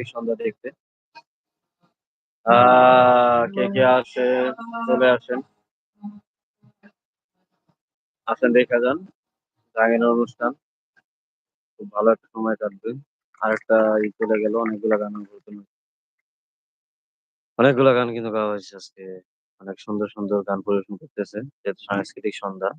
সাংস্কৃতিক সন্ধ্যা দেখতে। কে কে আসে চলে আসেন। আসেন, দেখা যান। গানের অনুষ্ঠান। খুব ভালো একটা সময় কাটবে। আর একটা ই চলে গেল, অনেকগুলো গান করতে অনেকগুলো গান কিন্তু গাওয়া হয়েছে আজকে। অনেক সুন্দর সুন্দর গান পরিবেশন করতেছে, যেহেতু সাংস্কৃতিক সন্ধ্যা।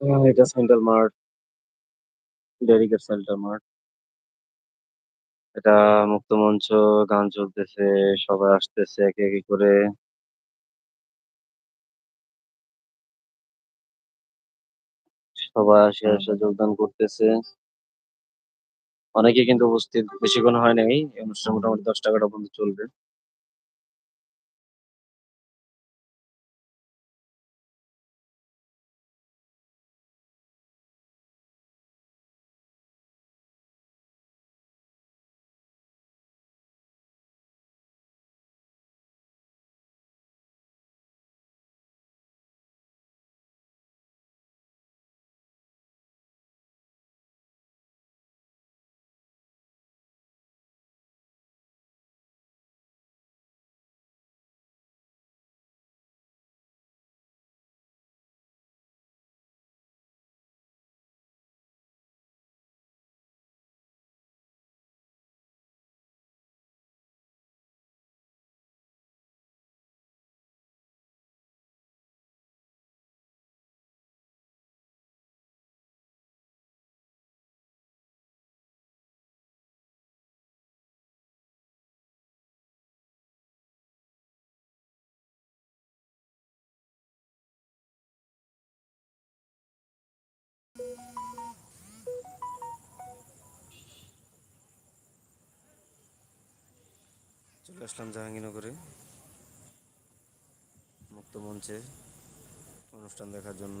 আহ, এটা central mart dedicate central mart এটা মুক্ত মঞ্চ গান চলতেছে সবাই আসতেছে একে একে করে। সবাই আসে আসে যোগদান করতেছে। অনেকে কিন্তু উপস্থিত বেশিক্ষণ হয় নাই এই অনুষ্ঠান মোটামুটি দশ টাকাটা পর্যন্ত চলবে। আসলাম জাহাঙ্গীরনগরে। মুক্ত মঞ্চে অনুষ্ঠান দেখার জন্য।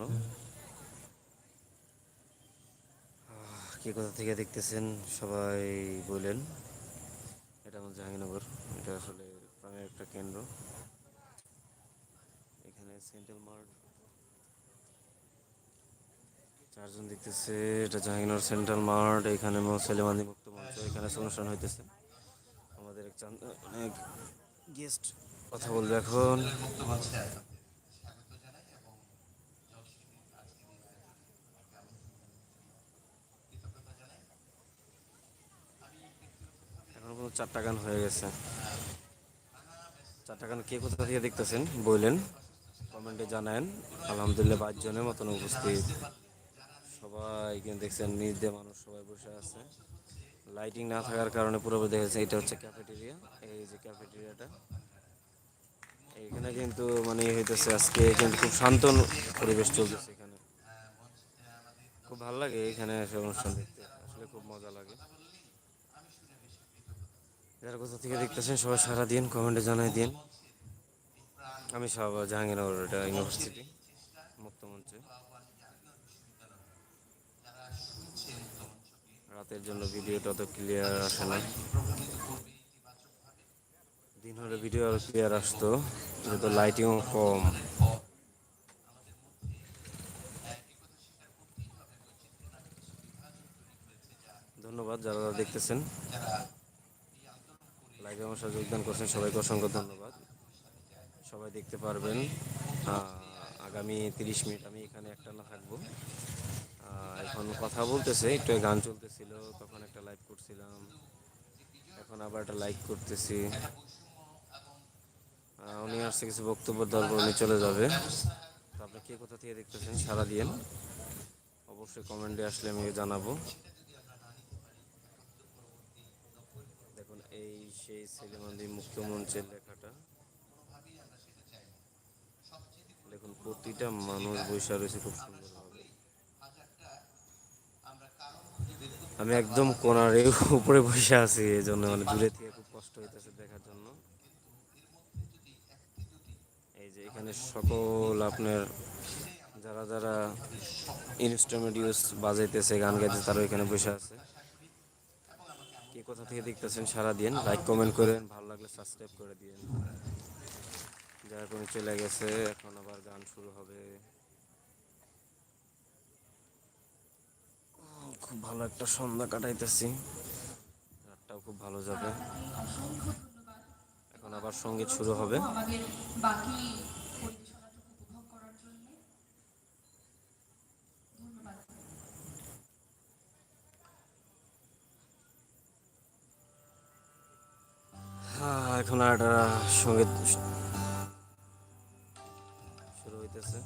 কে কোথা থেকে দেখতেছেন সবাই বললেন এটা আমার জাহাঙ্গীরনগর, এটা আসলে প্রাণের একটা কেন্দ্র। এখানে সেন্ট্রাল মার্ট। চারজন দেখতেছে, এটা জাহাঙ্গীরনগর সেন্ট্রাল মার্ট, এখানে সেলেমানি মুক্ত মঞ্চ, এখানে অনুষ্ঠান হইতেছে। অনেক গেস্ট কথা বলবে এখন। চারটা গান হয়ে গেছে। চারটা গান কে কোথা থেকে দেখতেছেন? বললেন, কমেন্টে জানায়েন। আলহামদুলিল্লাহ পাঁচ জনের মতন উপস্থিত। সবাই কিন্তু দেখছেন নিজ মানুষ সবাই বসে আছে। লাইটিং না থাকার কারণে পুরোপুরি দেখেছে এটা হচ্ছে ক্যাফেটেরিয়া এই যে ক্যাফেটেরিয়াটা এখানে কিন্তু মানে হইতেছে আজকে কিন্তু খুব শান্ত পরিবেশ চলতেছে এখানে। খুব ভালো লাগে এখানে এসে অনুষ্ঠান দেখতে, আসলে খুব মজা লাগে। যারা কোথা থেকে দেখতেছেন, সবাই সারা দিন কমেন্টে জানাই দিন। আমি সব জাহাঙ্গীরনগর, এটা ইউনিভার্সিটি মুক্ত রাতের জন্য ভিডিওটা তো ক্লিয়ার আসে না দিন হলে ভিডিও আরও ক্লিয়ার আসতো, যেহেতু লাইটিংও কম। ধন্যবাদ যারা যারা দেখতেছেন। লাইভে আমার সাথে যোগদান করছেন, সবাইকে অসংখ্য ধন্যবাদ। সবাই দেখতে পারবেন। আগামী তিরিশ মিনিট আমি এখানে একটা না থাকব। এখন কথা বলতেছে, একটু গান চলতেছিল, তখন একটা লাইভ করছিলাম। এখন আবার একটা লাইক করতেছি। উনি আসছে কিছু বক্তব্য দেওয়ার পর উনি চলে যাবে। আপনি কে কোথা থেকে দেখতেছেন সারা দিন? অবশ্যই কমেন্টে আসলে আমি জানাব। দেখুন, এই সেই সেলিমান্দি মুক্ত মঞ্চের লেখাটা। দেখুন, প্রতিটা মানুষ বৈশা রয়েছে খুব সুন্দরভাবে আমি একদম কোনারে উপরে বসে আছি এই জন্য মানে দূরে থেকে খুব কষ্ট হইতেছে দেখার জন্য। এই যে এখানে সকল আপনার যারা যারা ইনস্ট্রুমেন্ট ইউজ বাজাইতেছে, গান গাইতেছে, তারা এখানে বসে আছে। কে কোথা থেকে দেখতেছেন সারা দিন লাইক কমেন্ট করেন, ভালো লাগলে সাবস্ক্রাইব করে দিন যারা কোনো চলে গেছে, এখন আবার গান শুরু হবে। খুব ভালো একটা সন্ধ্যা কাটাইতেছি। রাতটাও খুব ভালো যাবে। এখন আবার সংগীত শুরু হবে। হ্যাঁ, এখন আর সংগীত শুরু হইতেছে।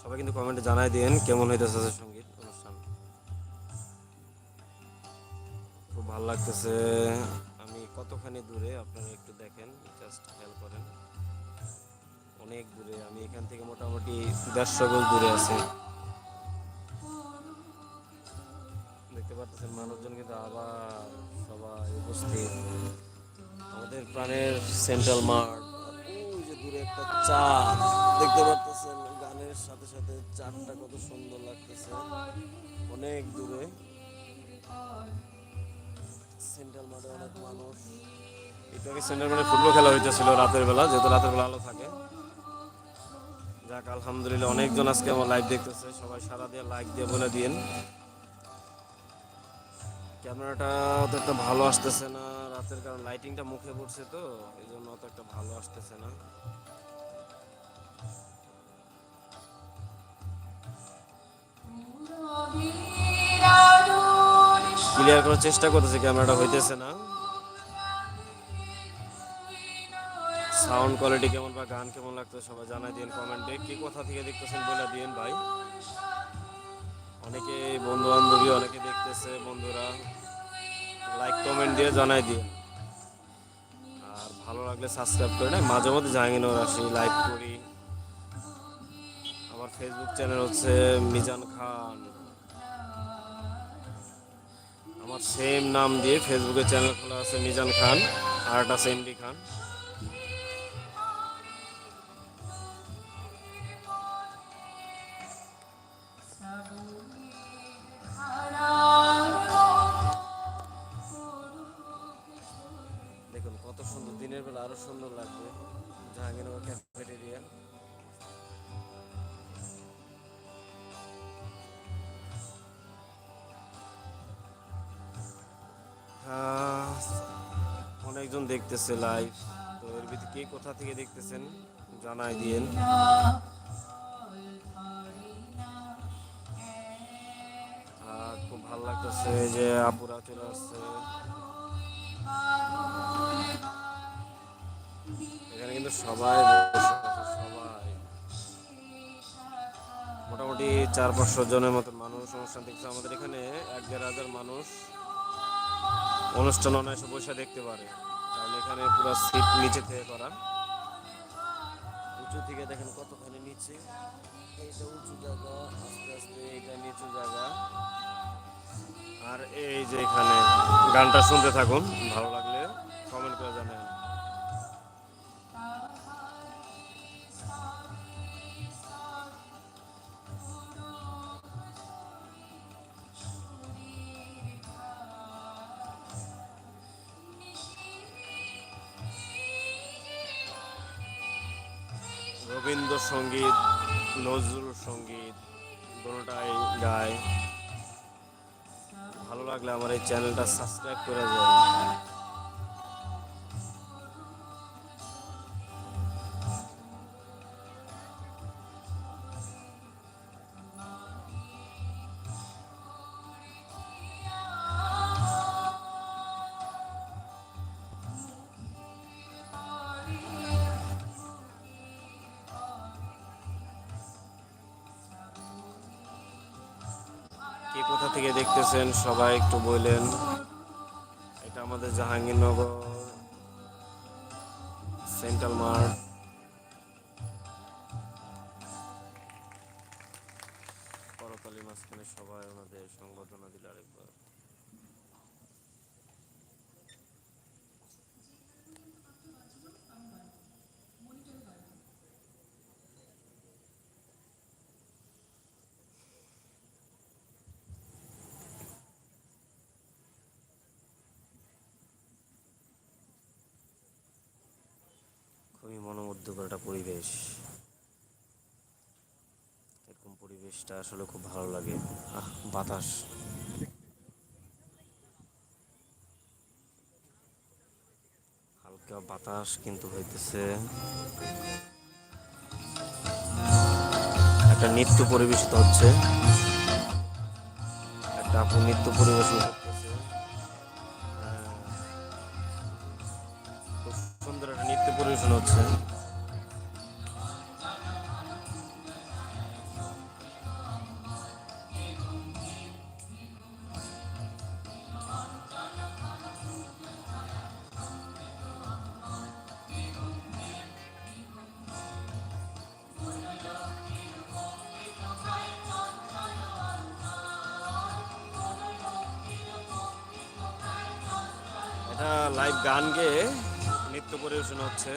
সবাই কিন্তু কমেন্টে জানাই দিন কেমন হইতেছে সংগীত? ভালো লাগতেছে। আমি কতখানি দূরে, আপনারা একটু দেখেন জাস্ট খেয়াল করেন। অনেক দূরে, আমি এখান থেকে মোটামুটি দেড়শো গজ দূরে আছি। দেখতে পাচ্ছেন, মানুষজন কিন্তু আবার সবাই উপস্থিত। আমাদের প্রাণের সেন্ট্রাল মার্ট যে দূরে একটা চাঁদ। দেখতে পাচ্ছেন, গানের সাথে সাথে চাঁদটা কত সুন্দর লাগতেছে। অনেক দূরে। সেন্ট্রাল মাঠে অনেক মানুষ। একটু আগে সেন্ট্রাল মাঠে ফুটবল খেলা হইতেছিল রাতের বেলা যেহেতু রাতের বেলা আলো থাকে। যাক আলহামদুলিল্লাহ অনেকজন আজকে আমার লাইভ দেখতেছে। সবাই সারা দিয়ে লাইক দিয়ে বলে দিন ক্যামেরাটা তো একটা ভালো আসতেছে না রাতের কারণ লাইটিংটা মুখে পড়ছে তো এই জন্য অত একটা ভালো আসতেছে না। ক্লিয়ার করার চেষ্টা করতেছে, ক্যামেরাটা হইতেছে না। সাউন্ড কোয়ালিটি কেমন বা গান কেমন লাগতো সবাই জানাই দিন কমেন্টে। কি কোথা থেকে দেখতেছেন বলে দিন ভাই। অনেকে বন্ধু বান্ধবী অনেকে দেখতেছে, বন্ধুরা। লাইক কমেন্ট দিয়ে জানাই দিন আর ভালো লাগলে সাবস্ক্রাইব করে নেয় মাঝে মধ্যে জাহাঙ্গীরনগর আসি লাইভ করি। আমার ফেসবুক চ্যানেল হচ্ছে মিজান খান। আমার সেম নাম দিয়ে ফেসবুকে চ্যানেল খোলা আছে মিজান খান, আর একটা আছে এমডি খান। দেখুন, কত সুন্দর, দিনের বেলা আরও সুন্দর লাগবে। জাহাঙ্গীরনগর অনেকজন দেখতেছে লাইভ তো এর ভিতরে কে কোথা থেকে দেখতেছেন জানাই দিয়েন। খুব ভালো লাগতেছে যে আপুরা চলে আসছে। এখানে কিন্তু সবাই সবাই। মোটামুটি চার পাঁচশো জনের মতো মানুষ অনুষ্ঠান দেখছে। আমাদের এখানে এক দেড় হাজার মানুষ অনুষ্ঠান অনায়াসে বসে দেখতে পারে। এখানে পুরো সিট নিচে থেকে করা উঁচু থেকে দেখেন কতখানি নিচে। এইটা উঁচু জায়গা, আস্তে আস্তে এটা নিচু জায়গা। আর এই যে এখানে গানটা শুনতে থাকুন, ভালো লাগলে কমেন্ট করে জানান রবীন্দ্রসঙ্গীত নজরুল সংগীত দুটাই গায় ভালো লাগলে আমার এই চ্যানেলটা সাবস্ক্রাইব করে যান কোথা থেকে দেখতেছেন? সবাই একটু বললেন এটা আমাদের জাহাঙ্গীরনগর সেন্ট্রাল মার্ট। খুবই মনোমুগ্ধকর একটা পরিবেশ। এরকম পরিবেশটা আসলে খুব ভালো লাগে। আহ, বাতাস। হালকা বাতাস কিন্তু হইতেছে। একটা নৃত্য পরিবেশিত হচ্ছে। একটা আপু নৃত্য পরিবেশন নৃত্য পরিবেশন হচ্ছে। লাইভ গান গেয়ে নৃত্য পরিবেশন হচ্ছে।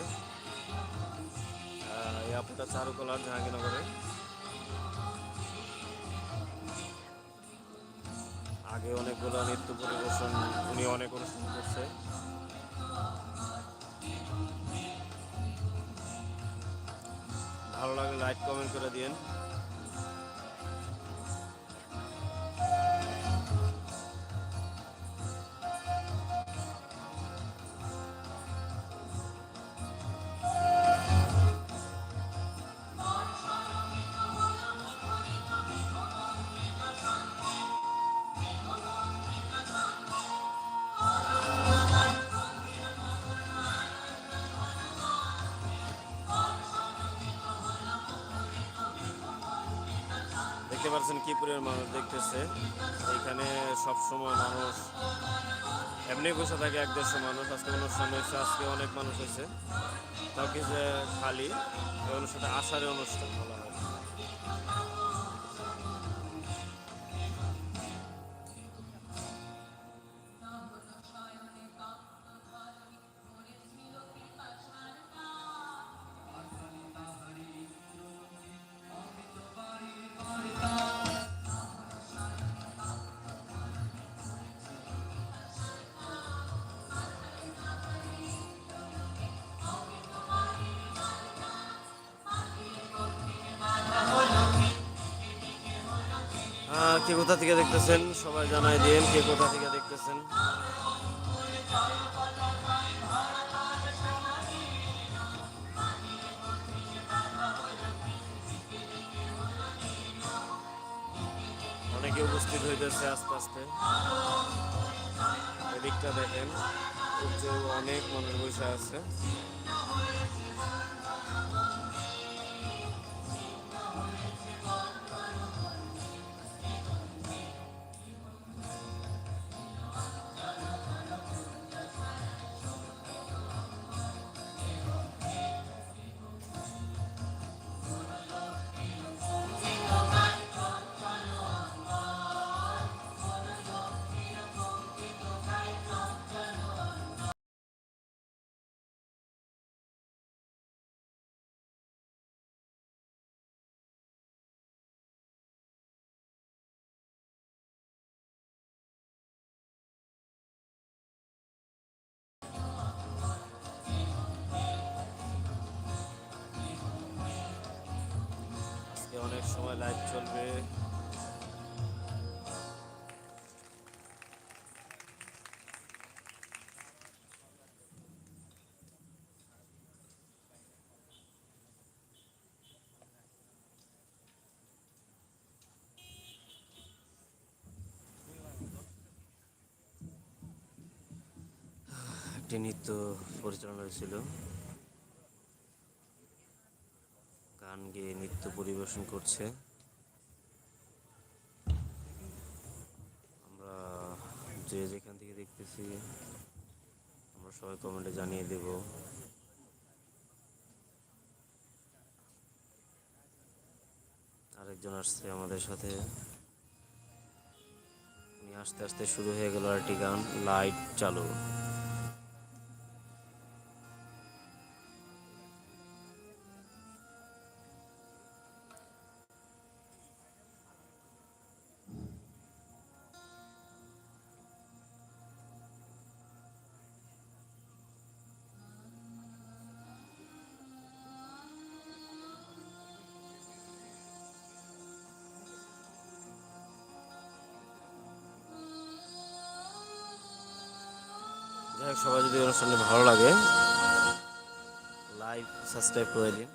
এই চারুকলার জাহাঙ্গীরনগরে। আগে অনেকগুলো নৃত্য পরিবেশন উনি অনেক অনুষ্ঠান করছে। ভালো লাগলে লাইক কমেন্ট করে দিন দেখতে কিপুরের মানুষ দেখতেছে। এখানে সবসময় মানুষ, এমনি বসে থাকে এক দেড়শো মানুষ। আজকে অনুষ্ঠান হয়েছে, আজকে অনেক মানুষ হয়েছে। তাও কি যে খালি অনুষ্ঠানটা আষাঢ়ে অনুষ্ঠান কে কোথা থেকে দেখতেছেন? সবাই জানাই দিন কে কোথা থেকে দেখতেছেন। অনেকে উপস্থিত হইতেছে আস্তে আস্তে। এদিকটা দেখেন অনেক মানুষ বসে আছে। অনেক সময় লাইভ চলবে। একটি নৃত্য পরিচালনা হয়েছিল গান গেয়ে নৃত্য পরিবেশন করছে। আমরা যে যেখান থেকে দেখতেছি, আমরা সবাই কমেন্টে জানিয়ে দেব। আরেকজন আসছে আমাদের সাথে। উনি আস্তে আস্তে শুরু হয়ে গেল আরেকটি গান, লাইট চালু। সবাই যদি অনুষ্ঠানটি ভালো লাগে লাইক সাবস্ক্রাইব করে দিন।